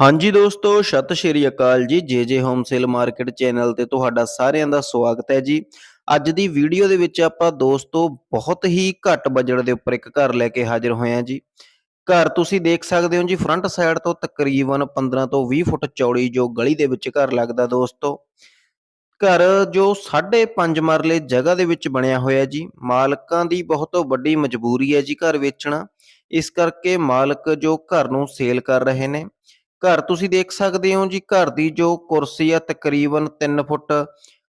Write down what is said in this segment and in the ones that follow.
ਹਾਂਜੀ ਦੋਸਤੋ, ਸਤਿ ਸ਼੍ਰੀ ਅਕਾਲ ਜੀ, ਜੇ ਜੇ ਹੋਮ ਸੇਲ ਮਾਰਕੀਟ ਚੈਨਲ ਤੇ ਤੁਹਾਡਾ ਸਾਰਿਆਂ ਦਾ ਸਵਾਗਤ ਹੈ ਜੀ। ਅੱਜ ਦੀ ਵੀਡੀਓ ਦੇ ਵਿੱਚ ਆਪਾਂ ਦੋਸਤੋ, ਬਹੁਤ ਹੀ ਘੱਟ ਬਜਟ ਦੇ ਉੱਪਰ ਇੱਕ ਘਰ ਲੈ ਕੇ ਹਾਜ਼ਰ ਹੋਏ ਹਾਂ ਜੀ। ਘਰ ਤੁਸੀਂ ਦੇਖ ਸਕਦੇ ਹੋ ਜੀ ਫਰੰਟ ਸਾਈਡ ਤੋਂ ਤਕਰੀਬਨ 15 ਤੋਂ 20 ਫੁੱਟ ਚੌੜੀ ਜੋ ਗਲੀ ਦੇ ਵਿੱਚ ਘਰ ਲੱਗਦਾ ਦੋਸਤੋ। ਘਰ ਜੋ 5.5 ਮਰਲੇ ਜਗ੍ਹਾ ਦੇ ਵਿੱਚ ਬਣਿਆ ਹੋਇਆ ਜੀ, ਮਾਲਕਾਂ ਦੀ ਬਹੁਤ ਵੱਡੀ ਮਜਬੂਰੀ ਹੈ ਜੀ ਘਰ ਵੇਚਣਾ। ਇਸ ਕਰਕੇ ਮਾਲਕ ਜੋ ਘਰ ਨੂੰ ਸੇਲ ਕਰ ਰਹੇ ਨੇ। ਘਰ ਤੁਸੀਂ ਦੇਖ ਸਕਦੇ ਹੋ ਜੀ, ਘਰ ਦੀ ਜੋ ਕੁਰਸੀ ਆ ਤਕਰੀਬਨ 3 ਫੁੱਟ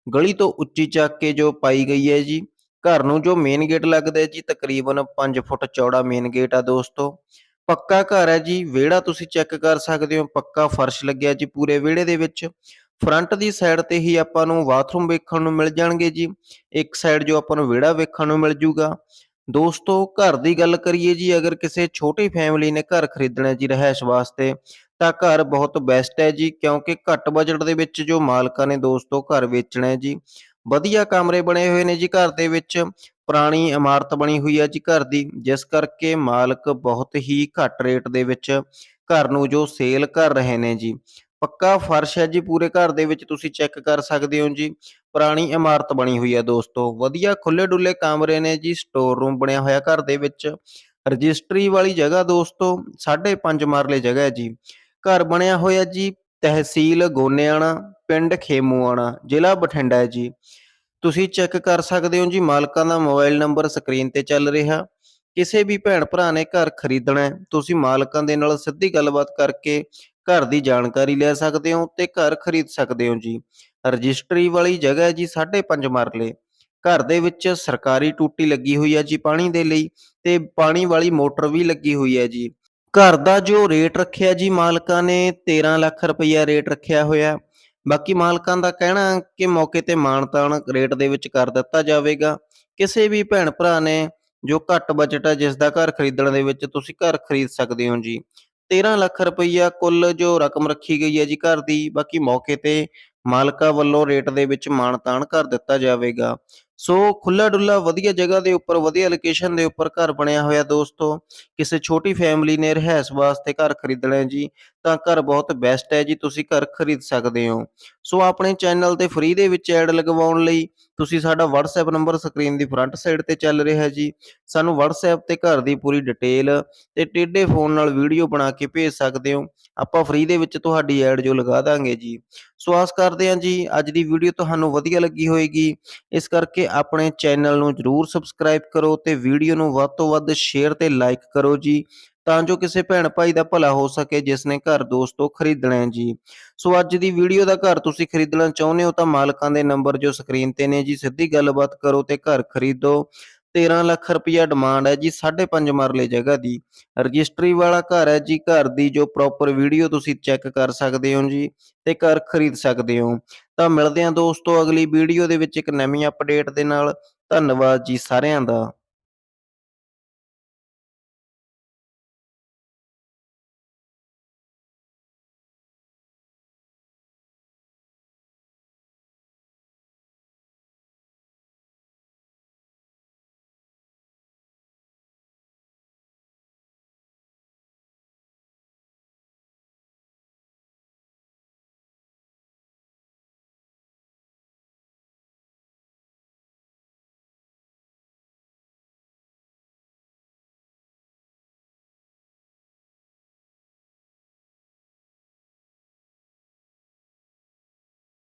ਗਲੀ ਤੋਂ ਉੱਚੀ ਚੱਕ ਕੇ ਜੋ ਪਾਈ ਗਈ ਹੈ ਜੀ, ਘਰ ਨੂੰ ਜੋ ਮੇਨ ਗੇਟ ਲੱਗਦਾ ਹੈ ਜੀ, ਤਕਰੀਬਨ 5 ਫੁੱਟ ਚੌੜਾ ਮੇਨ ਗੇਟ ਆ ਦੋਸਤੋ। ਪੱਕਾ ਘਰ ਹੈ ਜੀ, ਵਿਹੜਾ ਤੁਸੀਂ ਚੈੱਕ ਕਰ ਸਕਦੇ ਹੋ, ਪੱਕਾ ਫਰਸ਼ ਲੱਗਿਆ ਜੀ ਪੂਰੇ ਵਿਹੜੇ ਦੇ ਵਿੱਚ। ਫਰੰਟ ਦੀ ਸਾਈਡ ਤੇ ਹੀ ਆਪਾਂ ਨੂੰ ਬਾਥਰੂਮ ਵੇਖਣ ਨੂੰ ਮਿਲ ਜਾਣਗੇ ਜੀ, ਇੱਕ ਸਾਈਡ ਜੋ ਆਪਾਂ ਨੂੰ ਵਿਹੜਾ ਵੇਖਣ ਨੂੰ ਮਿਲ ਜੂਗਾ। ਦੋਸਤੋ, ਘਰ ਦੀ ਗੱਲ ਕਰੀਏ ਜੀ, ਅਗਰ ਕਿਸੇ ਛੋਟੀ ਫੈਮਿਲੀ ਨੇ ਘਰ ਖਰੀਦਣਾ ਜੀ ਰਹਿائش ਵਾਸਤੇ ਤਾਂ ਘਰ ਬਹੁਤ ਬੈਸਟ ਹੈ ਜੀ, ਕਿਉਂਕਿ ਘੱਟ ਬਜਟ ਦੇ ਵਿੱਚ ਜੋ ਮਾਲਕਾਂ ਨੇ ਦੋਸਤੋ ਘਰ ਵੇਚਣਾ ਹੈ ਜੀ। ਵਧੀਆ ਕਮਰੇ ਬਣੇ ਹੋਏ ਨੇ ਜੀ ਘਰ ਦੇ ਵਿੱਚ, ਪੁਰਾਣੀ ਇਮਾਰਤ ਬਣੀ ਹੋਈ ਹੈ ਜੀ ਘਰ ਦੀ, ਜਿਸ ਕਰਕੇ ਮਾਲਕ ਬਹੁਤ ਹੀ ਘੱਟ ਰੇਟ ਦੇ ਵਿੱਚ ਘਰ ਨੂੰ ਜੋ ਸੇਲ ਕਰ ਰਹੇ ਨੇ ਜੀ। ਪੱਕਾ ਫਰਸ਼ ਹੈ ਜੀ ਪੂਰੇ ਘਰ ਦੇ ਵਿੱਚ, ਤੁਸੀਂ ਚੈੱਕ ਕਰ ਸਕਦੇ ਹੋ ਜੀ। ਪੁਰਾਣੀ ਇਮਾਰਤ ਬਣੀ ਹੋਈ ਹੈ ਦੋਸਤੋ, ਵਧੀਆ ਖੁੱਲੇ ਡੁੱਲੇ ਕਮਰੇ ਨੇ ਜੀ ਸਟੋਰ ਰੂਮ ਬਣਿਆ ਹੋਇਆ ਘਰ ਦੇ ਵਿੱਚ। ਰਜਿਸਟਰੀ ਵਾਲੀ ਜਗ੍ਹਾ ਦੋਸਤੋ 5.5 ਮਰਲੇ ਜਗ੍ਹਾ ਹੈ ਜੀ। ਘਰ ਬਣਿਆ ਹੋਇਆ ਜੀ, ਤਹਿਸੀਲ ਗੋਨੇਆਣਾ, ਪਿੰਡ ਖੇਮੂਆਣਾ, ਜ਼ਿਲ੍ਹਾ ਬਠਿੰਡਾ ਹੈ ਜੀ। ਤੁਸੀਂ ਚੈੱਕ ਕਰ ਸਕਦੇ ਹੋ ਜੀ, ਮਾਲਕਾਂ ਦਾ ਮੋਬਾਈਲ ਨੰਬਰ ਸਕਰੀਨ ਤੇ ਚੱਲ ਰਿਹਾ। ਕਿਸੇ ਵੀ ਭੈਣ ਭਰਾ ਨੇ ਘਰ ਖਰੀਦਣਾ ਹੈ, ਤੁਸੀਂ ਮਾਲਕਾਂ ਦੇ ਨਾਲ ਸਿੱਧੀ ਗੱਲਬਾਤ ਕਰਕੇ ਘਰ ਦੀ ਜਾਣਕਾਰੀ ਲੈ ਸਕਦੇ ਹੋ ਤੇ ਘਰ ਖਰੀਦ ਸਕਦੇ ਹੋ ਜੀ। ਰਜਿਸਟਰੀ ਵਾਲੀ ਜਗ੍ਹਾ ਹੈ ਜੀ 5.5 ਮਰਲੇ। ਘਰ ਦੇ ਵਿੱਚ ਸਰਕਾਰੀ ਟੂਟੀ ਲੱਗੀ ਹੋਈ ਹੈ ਜੀ, ਪਾਣੀ ਦੇ ਲਈ ਤੇ ਪਾਣੀ ਵਾਲੀ ਮੋਟਰ ਵੀ ਲੱਗੀ ਹੋਈ ਹੈ ਜੀ। ਘਰ ਦਾ ਜੋ ਰੇਟ ਰੱਖਿਆ ਜੀ ਮਾਲਕਾਂ ਨੇ 13 ਲੱਖ ਰੁਪਈਆ ਰੇਟ ਰੱਖਿਆ ਹੋਇਆ। ਬਾਕੀ ਮਾਲਕਾਂ ਦਾ ਕਹਿਣਾ ਕਿ ਮੌਕੇ ਤੇ ਮਾਨਤਾਨ ਰੇਟ ਦੇ ਵਿੱਚ ਕਰ ਦਿੱਤਾ ਜਾਵੇਗਾ। ਕਿਸੇ ਵੀ ਭੈਣ ਭਰਾ ਨੇ ਜੋ ਘੱਟ ਬਜਟ ਹੈ ਜਿਸ ਦਾ ਘਰ ਖਰੀਦਣ ਦੇ ਵਿੱਚ ਤੁਸੀਂ ਘਰ ਖਰੀਦ ਸਕਦੇ ਹੋ ਜੀ। 13 ਲੱਖ ਰੁਪਈਆ ਕੁੱਲ ਜੋ ਰਕਮ ਰੱਖੀ ਗਈ ਹੈ ਜੀ ਘਰ ਦੀ, ਬਾਕੀ ਮੌਕੇ ਤੇ ਮਾਲਕਾਂ ਵੱਲੋਂ ਰੇਟ ਦੇ ਵਿੱਚ ਮਾਨਤਾਨ ਕਰ ਦਿੱਤਾ ਜਾਵੇਗਾ। ਸੋ ਖੁੱਲਾ ਡੁੱਲਾ ਵਧੀਆ ਜਗ੍ਹਾ ਦੇ ਉੱਪਰ, ਵਧੀਆ ਲੋਕੇਸ਼ਨ ਦੇ ਉੱਪਰ ਘਰ ਬਣਿਆ ਹੋਇਆ ਦੋਸਤੋ, ਕਿਸੇ ਛੋਟੀ ਫੈਮਿਲੀ ਨੇ ਰਹਿਸ ਵਾਸਤੇ ਘਰ ਖਰੀਦਣਾ ਹੈ ਜੀ, ਤਾਂ ਘਰ ਬਹੁਤ ਬੈਸਟ ਹੈ ਜੀ, ਤੁਸੀਂ ਘਰ ਖਰੀਦ ਸਕਦੇ ਹੋ। ਸੋ ਆਪਣੇ ਚੈਨਲ ਤੇ ਫ੍ਰੀ ਦੇ ਵਿੱਚ ਐਡ ਲਗਵਾਉਣ ਲਈ ਤੁਸੀਂ ਸਾਡਾ WhatsApp ਨੰਬਰ ਸਕਰੀਨ ਦੀ ਫਰੰਟ ਸਾਈਡ ਤੇ ਚੱਲ ਰਿਹਾ ਹੈ ਜੀ। ਸਾਨੂੰ WhatsApp ਤੇ ਘਰ ਦੀ ਪੂਰੀ ਡਿਟੇਲ ਤੇ ਟੇਡੇ ਫੋਨ ਨਾਲ ਵੀਡੀਓ ਬਣਾ ਕੇ ਭੇਜ ਸਕਦੇ ਹੋ। ਆਪਾਂ ਫ੍ਰੀ ਦੇ ਵਿੱਚ ਤੁਹਾਡੀ ਐਡ ਜੋ ਲਗਾ ਦਾਂਗੇ ਜੀ। ਸੋ ਆਸ ਕਰਦੇ ਹਾਂ ਜੀ, ਅੱਜ ਦੀ ਵੀਡੀਓ ਤੁਹਾਨੂੰ ਵਧੀਆ ਲੱਗੀ ਹੋਏਗੀ। ਇਸ ਕਰਕੇ ਆਪਣੇ ਚੈਨਲ ਨੂੰ ਜਰੂਰ ਸਬਸਕ੍ਰਾਈਬ ਕਰੋ ਤੇ ਵੀਡੀਓ ਨੂੰ ਵੱਧ ਤੋਂ ਵੱਧ ਸ਼ੇਅਰ ਤੇ ਲਾਈਕ ਕਰੋ ਜੀ, ਤਾਂ ਜੋ ਕਿਸੇ ਭੈਣ ਭਾਈ ਦਾ ਭਲਾ ਹੋ ਸਕੇ ਜਿਸ ਨੇ ਘਰ ਦੋਸਤੋ ਖਰੀਦਣਾ ਹੈ ਜੀ। ਸੋ ਅੱਜ ਦੀ ਵੀਡੀਓ ਦਾ ਘਰ ਤੁਸੀਂ ਖਰੀਦਣਾ ਚਾਹੁੰਦੇ ਹੋ ਤਾਂ ਮਾਲਕਾਂ ਦੇ ਨੰਬਰ ਜੋ ਸਕਰੀਨ ਤੇ ਨੇ ਜੀ, ਸਿੱਧੀ ਗੱਲਬਾਤ ਕਰੋ ਤੇ ਘਰ ਖਰੀਦੋ। 13 ਲੱਖ ਰੁਪਇਆ ਡਿਮਾਂਡ ਹੈ ਜੀ 5.5 ਮਰਲੇ ਜਗ੍ਹਾ ਦੀ। ਰਜਿਸਟਰੀ ਵਾਲਾ ਘਰ ਹੈ ਜੀ, ਘਰ ਦੀ ਜੋ ਪ੍ਰੋਪਰ ਵੀਡੀਓ ਤੁਸੀਂ ਚੈੱਕ ਕਰ ਸਕਦੇ ਹੋ ਜੀ ਤੇ ਘਰ ਖਰੀਦ ਸਕਦੇ ਹੋ। ਤਾਂ ਮਿਲਦੇ ਹਾਂ ਦੋਸਤੋ ਅਗਲੀ ਵੀਡੀਓ ਦੇ ਵਿੱਚ ਇੱਕ ਨਵੀਂ ਅਪਡੇਟ ਦੇ ਨਾਲ। ਧੰਨਵਾਦ ਜੀ ਸਾਰਿਆਂ ਦਾ।